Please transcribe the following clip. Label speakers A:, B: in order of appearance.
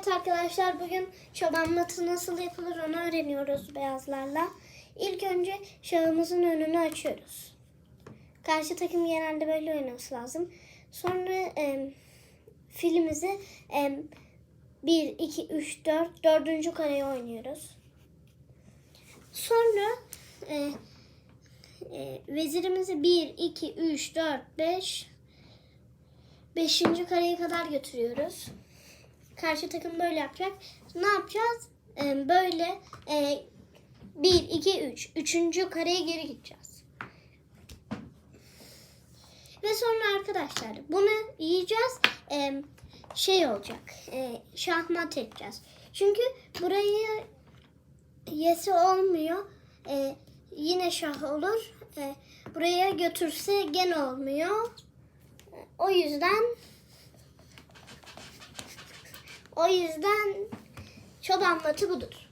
A: Evet arkadaşlar bugün çoban matı nasıl yapılır onu öğreniyoruz beyazlarla. İlk önce şahımızın önünü açıyoruz. Karşı takım genelde böyle oynaması lazım. Sonra e, filimizi e, 1, 2, 3, 4, 4. kareye oynuyoruz. Sonra e, e, vezirimizi 1, 2, 3, 4, 5, 5. kareye kadar götürüyoruz. Karşı takım böyle yapacak. Ne yapacağız? Ee, böyle e, 1, 2, 3. Üçüncü kareye geri gideceğiz. Ve sonra arkadaşlar bunu yiyeceğiz. Ee, şey olacak. E, şahmat edeceğiz. Çünkü burayı yesi olmuyor. Ee, yine şah olur. Ee, buraya götürse gene olmuyor. O yüzden o yüzden çoban matı budur.